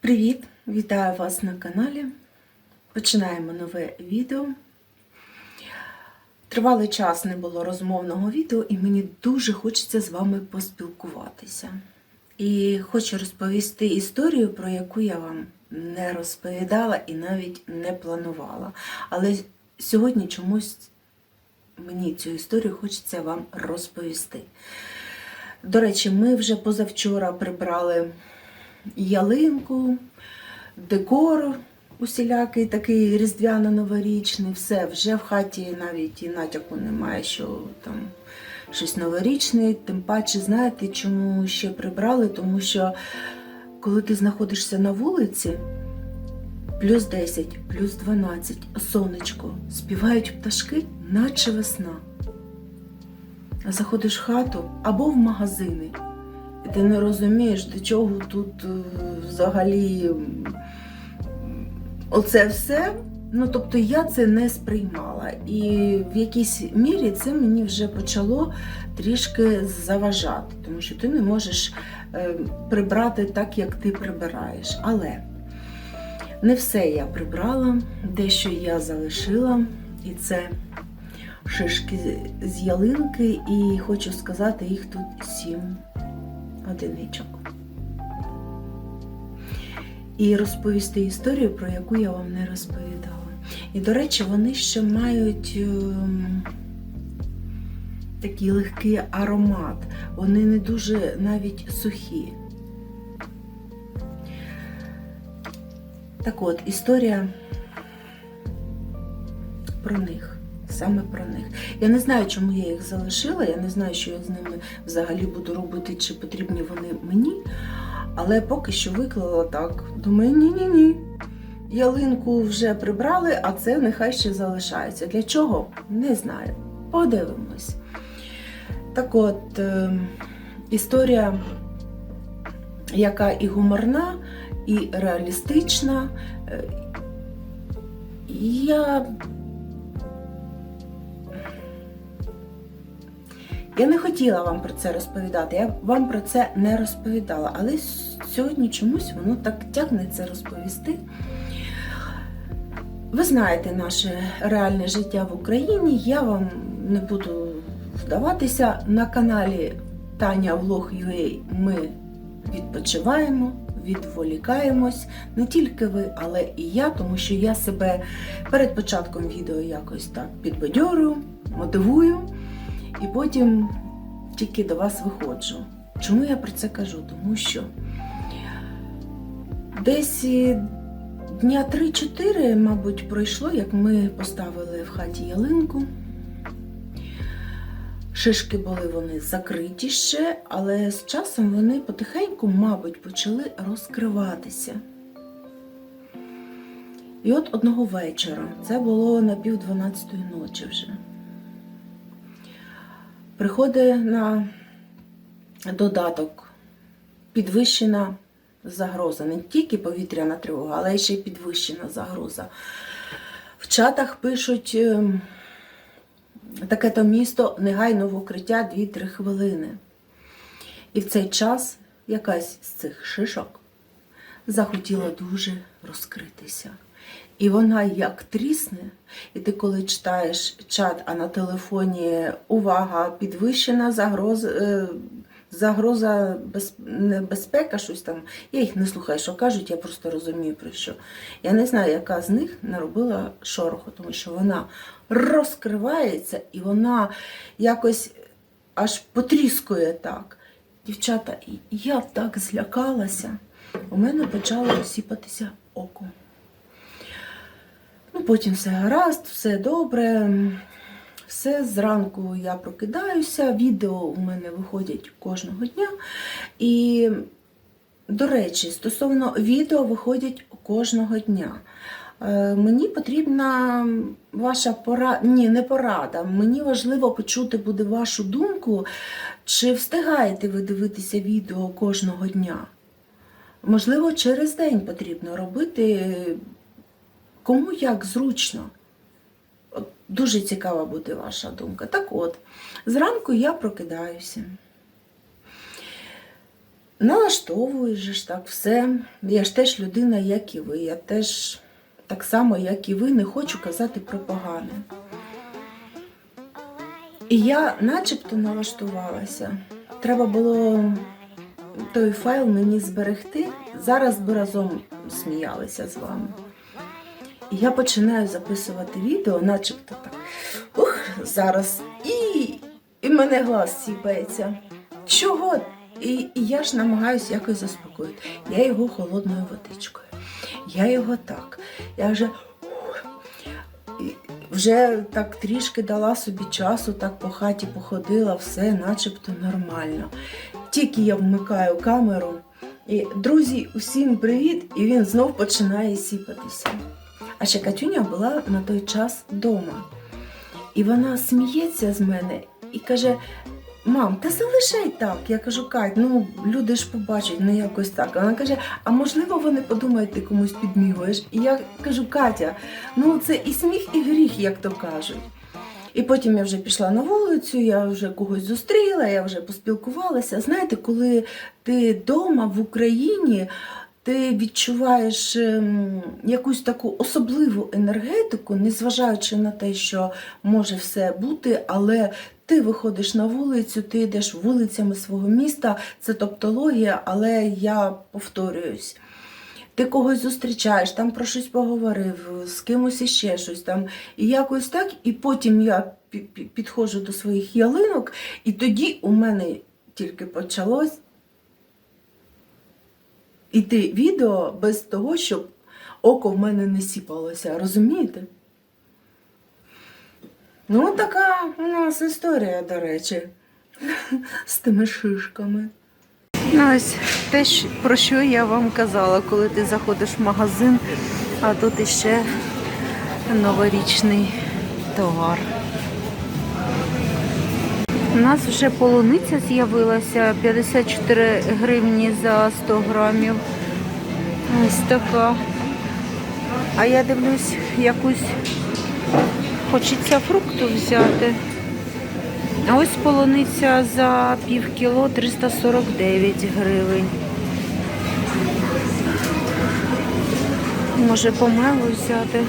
Привіт! Вітаю вас на каналі. Починаємо нове відео. Тривалий час не було розмовного відео, і мені дуже хочеться з вами поспілкуватися. І хочу розповісти історію, про яку я вам не розповідала і навіть не планувала. Але сьогодні чомусь мені цю історію хочеться вам розповісти. До речі, ми вже позавчора прибрали ялинку, декор усілякий, такий різдвяно-новорічний, все, вже в хаті навіть і натяку немає, що там щось новорічне. Тим паче, знаєте, чому ще прибрали? Тому що коли ти знаходишся на вулиці, плюс 10, плюс 12, сонечко, співають пташки, наче весна. Заходиш в хату або в магазини. Ти не розумієш, до чого тут е, взагалі оце все. Ну, тобто я це не сприймала. І в якійсь мірі це мені вже почало трішки заважати, тому що ти не можеш е, прибрати так, як ти прибираєш. Але не все я прибрала, дещо я залишила, і це шишки з ялинки, і хочу сказати, їх тут сім одиничок. І розповісти історію, про яку я вам не розповідала. І, до речі, вони ще мають ем, такий легкий аромат. Вони не дуже навіть сухі. Так от, історія про них. Саме про них. Я не знаю, чому я їх залишила. Я не знаю, що я з ними взагалі буду робити, чи потрібні вони мені. Але поки що виклала так. Думаю, ні-ні-ні. Ялинку вже прибрали, а це нехай ще залишається. Для чого? Не знаю. Подивимось. Так от, е, історія, яка і гуморна, і реалістична. Е, Я Я не хотіла вам про це розповідати, я вам про це не розповідала, але сьогодні чомусь воно так тягнеться розповісти. Ви знаєте наше реальне життя в Україні. Я вам не буду вдаватися. На каналі Таня Влог UA ми відпочиваємо, відволікаємось. Не тільки ви, але і я, тому що я себе перед початком відео якось так підбадьорюю, мотивую. І потім тільки до вас виходжу. Чому я про це кажу? Тому що десь е, дня 3-4, мабуть, пройшло, як ми поставили в хаті ялинку. Шишки були вони закриті ще, але з часом вони потихеньку, мабуть, почали розкриватися. І от одного вечора, це було на пів дванадцятої ночі вже приходить на додаток підвищена загроза. Не тільки повітряна тривога, але ще й підвищена загроза. В чатах пишуть ем, таке то місто негайно в укриття 2-3 хвилини. І в цей час якась з цих шишок захотіла дуже розкритися. І вона як трісне, і ти коли читаєш чат, а на телефоні увага, підвищена загроза, е, загроза без, небезпека, щось там. Я їх не слухаю, що кажуть, я просто розумію про що. Я не знаю, яка з них наробила шороху, тому що вона розкривається і вона якось аж потріскує так. Дівчата, я так злякалася, у мене почало сіпатися око. Ну, потім все гаразд, все добре. Все, зранку я прокидаюся, відео у мене виходять кожного дня. І, до речі, стосовно відео виходять кожного дня. Е, Мені потрібна ваша порада, ні, не порада. Мені важливо почути буде вашу думку, чи встигаєте ви дивитися відео кожного дня. Можливо, через день потрібно робити Кому як зручно. Дуже цікава буде ваша думка. Так от, зранку я прокидаюся. налаштовуєш же ж так все. Я ж теж людина, як і ви. Я теж так само, як і ви, не хочу казати про погане. І я начебто налаштувалася. Треба було той файл мені зберегти. Зараз би разом сміялися з вами. І я починаю записувати відео, начебто так. Ух, зараз. І, і мене глаз сіпається. Чого? І, і я ж намагаюся якось заспокоїти. Я його холодною водичкою. Я його так. Я вже вже так трішки дала собі часу, так по хаті походила, все начебто нормально. Тільки я вмикаю камеру. І, друзі, усім привіт! І він знов починає сіпатися. А ще Катюня була на той час вдома. І вона сміється з мене і каже: Мам, та залишай так. Я кажу, Кать, ну люди ж побачать, не якось так. Вона каже, а можливо вони подумають, ти комусь підмігуєш. І я кажу, Катя, ну це і сміх, і гріх, як то кажуть. І потім я вже пішла на вулицю, я вже когось зустріла, я вже поспілкувалася. Знаєте, коли ти вдома в Україні, ти відчуваєш ем, якусь таку особливу енергетику, незважаючи на те, що може все бути, але ти виходиш на вулицю, ти йдеш вулицями свого міста, це топтологія, але я повторююсь. Ти когось зустрічаєш, там про щось поговорив, з кимось іще щось там. І якось так, і потім я пі- пі- підходжу до своїх ялинок, і тоді у мене тільки почалось іти відео без того, щоб око в мене не сіпалося, розумієте? Ну, така у нас історія, до речі, з тими шишками. Ну, ось те, про що я вам казала, коли ти заходиш в магазин, а тут іще новорічний товар. У нас вже полуниця з'явилася 54 гривні за 100 грамів. Ось така. А я дивлюсь, якусь хочеться фрукту взяти. А ось полуниця за пів кіло 349 гривень. Може помелу взяти.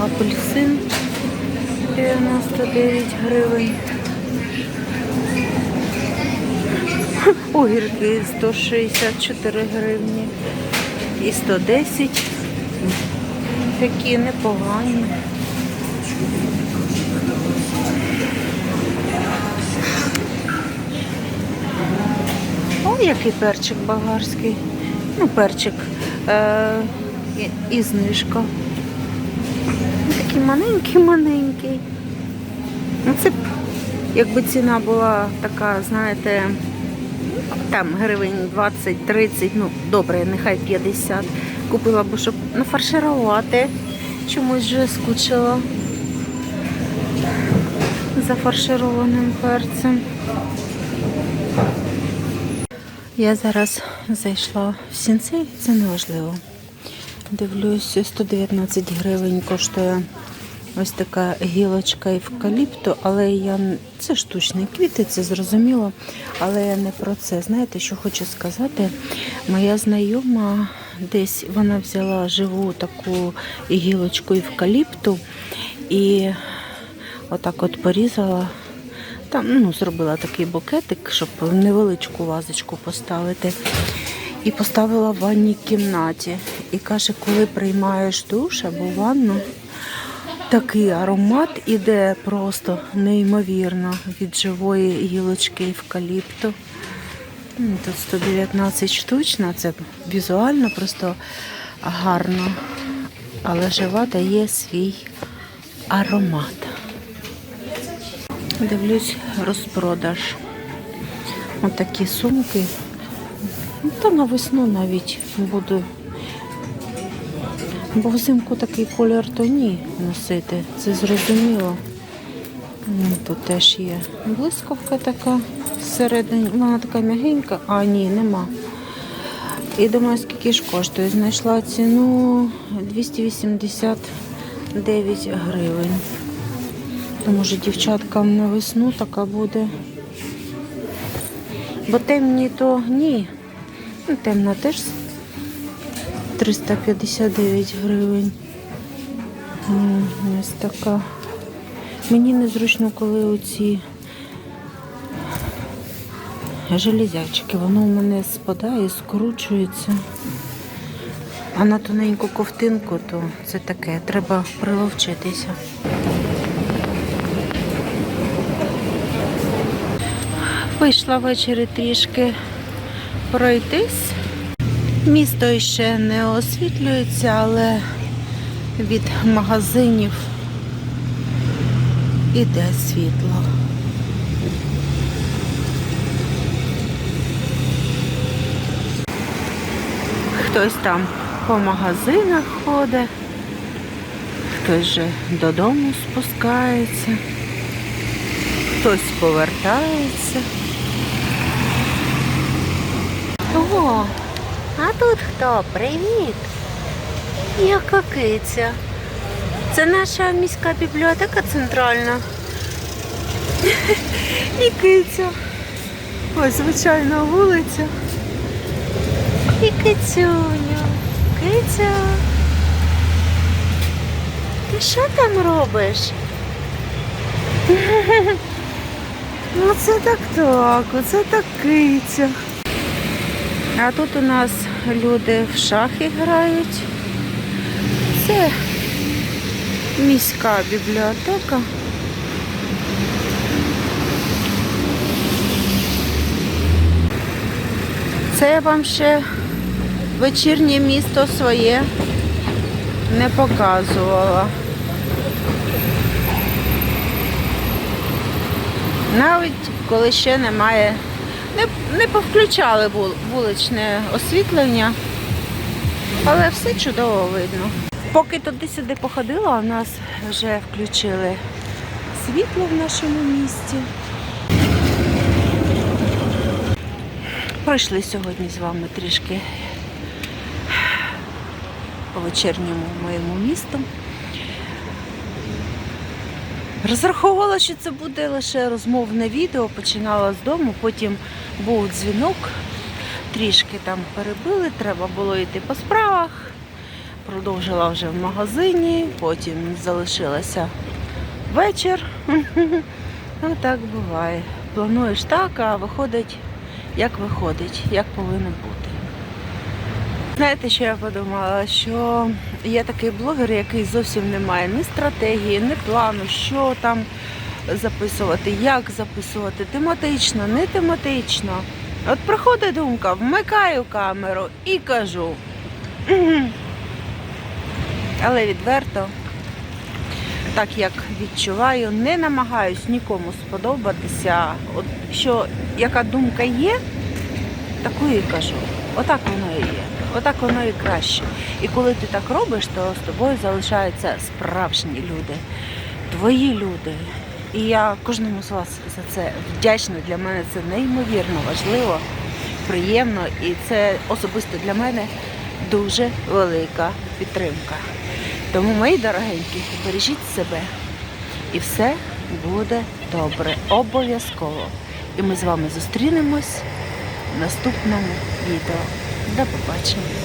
Апельсин 99 гривень. Огірки 164 гривні і 110. Такі непогані. О, який перчик болгарський. Ну, перчик е- і знижка. Такий маленький-маленький. Ну, це б, якби ціна була така, знаєте, там гривень 20-30, ну добре, нехай 50. Купила б, щоб нафарширувати. Чомусь вже скучила за фаршированим перцем. Я зараз зайшла в сінцей, це не важливо. Дивлюсь, 119 гривень коштує ось така гілочка евкаліпту, але я це штучні квіти, це зрозуміло. Але я не про це. Знаєте, що хочу сказати? Моя знайома десь вона взяла живу таку гілочку евкаліпту і отак от порізала. Там ну, зробила такий букетик, щоб невеличку вазочку поставити. І поставила в ванній кімнаті. І каже, коли приймаєш душ або ванну, такий аромат іде просто неймовірно від живої гілочки евкаліпту. М, Тут 119 штучна, це візуально просто гарно. Але жива дає свій аромат. Дивлюсь розпродаж. Отакі сумки. Ну, Та на весну навіть буду. Бо взимку такий колір то ні носити, це зрозуміло. Ну, Тут теж є блискавка така всередині. Вона така м'ягенька, а ні, нема. І думаю, скільки ж коштує. Знайшла ціну 289 гривень. То, може дівчаткам на весну така буде. Бо темні то ні. Ну, темна теж 359 гривень. Ось така. Мені незручно, коли оці железячки, воно у мене спадає, скручується. А на тоненьку ковтинку, то це таке, треба приловчитися. Вийшла ввечері трішки пройтись. Місто ще не освітлюється, але від магазинів іде світло. Хтось там по магазинах ходить, хтось же додому спускається, хтось повертається. О, а тут хто? Привіт! Яка киця. Це наша міська бібліотека центральна. І киця. Ось звичайна вулиця. І кицюню. Киця. Ти що там робиш? Ну це так так, оце так киця. А тут у нас люди в шахи грають. Це міська бібліотека. Це вам ще вечірнє місто своє не показувала. Навіть коли ще немає, не, не повключали вуличне освітлення, але все чудово видно. Поки туди-сюди походила, у нас вже включили світло в нашому місті. Пройшли сьогодні з вами трішки по вечірньому моєму місту. Розраховувала, що це буде лише розмовне відео, починала з дому, потім був дзвінок, трішки там перебили, треба було йти по справах. Продовжила вже в магазині, потім залишилася вечір. Ну так буває. Плануєш так, а виходить, як виходить, як повинно бути. Знаєте, що я подумала? Що є такий блогер, який зовсім не має ні стратегії, ні плану, що там записувати, як записувати, тематично, не тематично. От приходить думка, вмикаю камеру і кажу. Але відверто, так як відчуваю, не намагаюсь нікому сподобатися. От що яка думка є, таку і кажу. Отак воно і є. Отак воно і краще. І коли ти так робиш, то з тобою залишаються справжні люди, твої люди. І я кожному з вас за це вдячна. Для мене це неймовірно важливо, приємно, і це особисто для мене дуже велика підтримка. Тому, мої дорогенькі, бережіть себе і все буде добре. Обов'язково. І ми з вами зустрінемось в наступному відео. До побачення.